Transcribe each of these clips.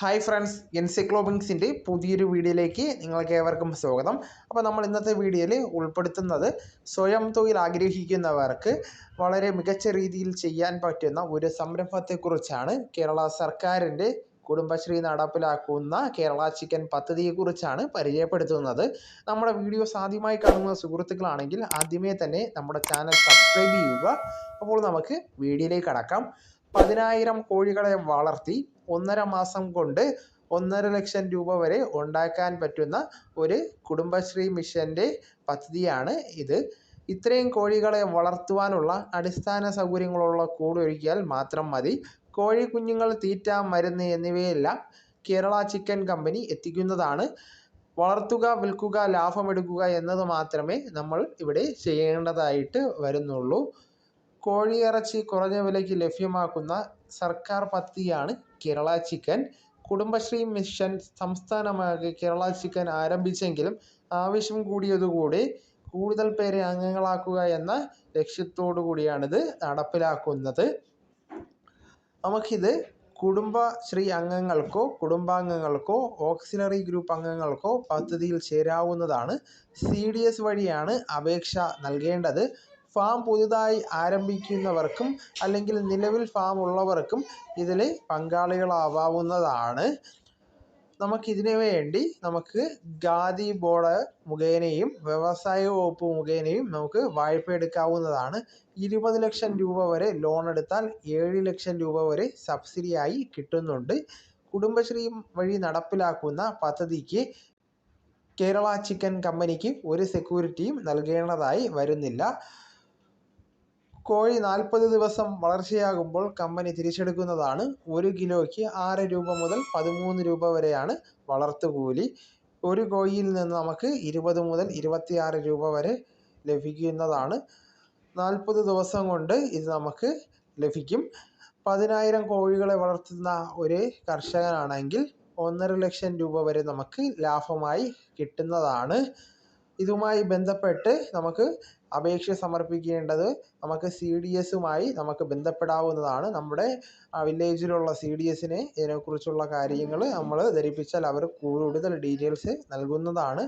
Hi friends എൻസൈക്ലോബിങ്സിന്റെ പുതിയൊരു വീഡിയോയിലേക്ക് നിങ്ങൾക്ക് ഏവർക്കും സ്വാഗതം. അപ്പോൾ നമ്മൾ ഇന്നത്തെ വീഡിയോയിൽ ഉൾപ്പെടുത്തുന്നത് സ്വയം തൊഴിൽ ആഗ്രഹിക്കുന്നവർക്ക് വളരെ മികച്ച രീതിയിൽ ചെയ്യാൻ പറ്റുന്ന ഒരു സംരംഭത്തെക്കുറിച്ചാണ്. കേരള സർക്കാരിന്റെ കുടുംബശ്രീ നടപ്പിലാക്കുന്ന കേരള ചിക്കൻ പദ്ധതിയെക്കുറിച്ചാണ് പരിചയപ്പെടുത്തുന്നത്. നമ്മുടെ വീഡിയോസ് ആദ്യമായി കാണുന്ന സുഹൃത്തുക്കളാണെങ്കിൽ ആദ്യമേ തന്നെ നമ്മുടെ ചാനൽ സബ്സ്ക്രൈബ് ചെയ്യുക. അപ്പോൾ നമുക്ക് വീഡിയോയിലേക്ക് കടക്കാം. പതിനായിരം കോഴികളെ വളർത്തി ഒന്നര മാസം കൊണ്ട് ഒന്നര ലക്ഷം രൂപ വരെ ഉണ്ടാക്കാൻ പറ്റുന്ന ഒരു കുടുംബശ്രീ മിഷന്റെ പദ്ധതിയാണ് ഇത്. ഇത്രയും കോഴികളെ വളർത്തുവാനുള്ള അടിസ്ഥാന സൗകര്യങ്ങളുള്ള കൂടൊരുക്കിയാൽ മാത്രം മതി. കോഴി കുഞ്ഞുങ്ങൾ തീറ്റ മരുന്ന് എന്നിവയെല്ലാം കേരള ചിക്കൻ കമ്പനി എത്തിക്കുന്നതാണ്. വളർത്തുക വിൽക്കുക ലാഭമെടുക്കുക എന്നത് മാത്രമേ നമ്മൾ ഇവിടെ ചെയ്യേണ്ടതായിട്ട് വരുന്നുള്ളൂ. കോഴിയിറച്ചി കുറഞ്ഞ വിലയ്ക്ക് ലഭ്യമാക്കുന്ന സർക്കാർ പദ്ധതിയാണ് കേരള ചിക്കൻ. കുടുംബശ്രീ മിഷൻ സംസ്ഥാനമാകെ കേരള ചിക്കൻ ആരംഭിച്ചെങ്കിലും ആവശ്യം കൂടിയതുകൂടി കൂടുതൽ പേരെ അംഗങ്ങളാക്കുക എന്ന ലക്ഷ്യത്തോടു കൂടിയാണിത് നടപ്പിലാക്കുന്നത്. നമുക്കിത് കുടുംബശ്രീ അംഗങ്ങൾക്കോ കുടുംബാംഗങ്ങൾക്കോ ഓക്സിലറി ഗ്രൂപ്പ് അംഗങ്ങൾക്കോ പദ്ധതിയിൽ ചേരാവുന്നതാണ്. സി ഡി എസ് വഴിയാണ് അപേക്ഷ നൽകേണ്ടത്. ഫാം പുതുതായി ആരംഭിക്കുന്നവർക്കും അല്ലെങ്കിൽ നിലവിൽ ഫാം ഉള്ളവർക്കും ഇതിൽ പങ്കാളികളാവാവുന്നതാണ്. നമുക്കിതിനു വേണ്ടി നമുക്ക് ഖാദി ബോർഡ് മുഖേനയും വ്യവസായ വകുപ്പ് മുഖേനയും നമുക്ക് വായ്പ എടുക്കാവുന്നതാണ്. ഇരുപത് ലക്ഷം രൂപ വരെ ലോൺ എടുത്താൽ ഏഴ് ലക്ഷം രൂപ വരെ സബ്സിഡിയായി കിട്ടുന്നുണ്ട്. കുടുംബശ്രീ വഴി നടപ്പിലാക്കുന്ന പദ്ധതിക്ക് കേരള ചിക്കൻ കമ്പനിക്ക് ഒരു സെക്യൂരിറ്റിയും നൽകേണ്ടതായി വരുന്നില്ല. കോഴി നാൽപ്പത് ദിവസം വളർച്ചയാകുമ്പോൾ കമ്പനി തിരിച്ചെടുക്കുന്നതാണ് ഒരു കിലോയ്ക്ക് ആറ് രൂപ മുതൽ പതിമൂന്ന് രൂപ വരെയാണ് വളർത്തുകൂലി ഒരു കോഴിയിൽ നിന്ന് നമുക്ക് ഇരുപത് മുതൽ ഇരുപത്തിയാറ് രൂപ വരെ ലഭിക്കുന്നതാണ്. നാൽപ്പത് ദിവസം കൊണ്ട് ഇത് നമുക്ക് ലഭിക്കും. പതിനായിരം കോഴികളെ വളർത്തുന്ന ഒരു കർഷകനാണെങ്കിൽ ഒന്നര ലക്ഷം രൂപ വരെ നമുക്ക് ലാഭമായി കിട്ടുന്നതാണ്. ഇതുമായി ബന്ധപ്പെട്ട് നമുക്ക് അപേക്ഷ സമർപ്പിക്കേണ്ടത് നമുക്ക് സി ഡി എസുമായി നമുക്ക് ബന്ധപ്പെടാവുന്നതാണ്. നമ്മുടെ വില്ലേജിലുള്ള സി ഡി എസിനെ ഇതിനെക്കുറിച്ചുള്ള കാര്യങ്ങൾ നമ്മൾ ധരിപ്പിച്ചാൽ അവർ കൂടുതൽ ഡീറ്റെയിൽസ് നൽകുന്നതാണ്.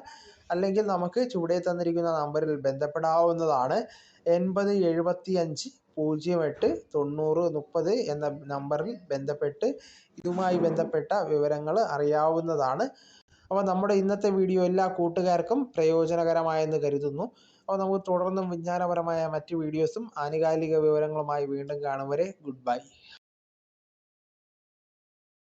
അല്ലെങ്കിൽ നമുക്ക് ചുവടെ തന്നിരിക്കുന്ന നമ്പറിൽ ബന്ധപ്പെടാവുന്നതാണ്. എൺപത് എഴുപത്തി അഞ്ച് പൂജ്യം എട്ട് തൊണ്ണൂറ് മുപ്പത് എന്ന നമ്പറിൽ ബന്ധപ്പെട്ട് ഇതുമായി ബന്ധപ്പെട്ട വിവരങ്ങൾ അറിയാവുന്നതാണ്. അപ്പോൾ നമ്മുടെ ഇന്നത്തെ വീഡിയോ എല്ലാ കൂട്ടുകാർക്കും പ്രയോജനകരമായെന്ന് കരുതുന്നു. അപ്പോൾ നമുക്ക് തുടർന്നും വിജ്ഞാനപരമായ മറ്റ് വീഡിയോസും ആനുകാലിക വിവരങ്ങളുമായി വീണ്ടും കാണും വരെ. Good bye.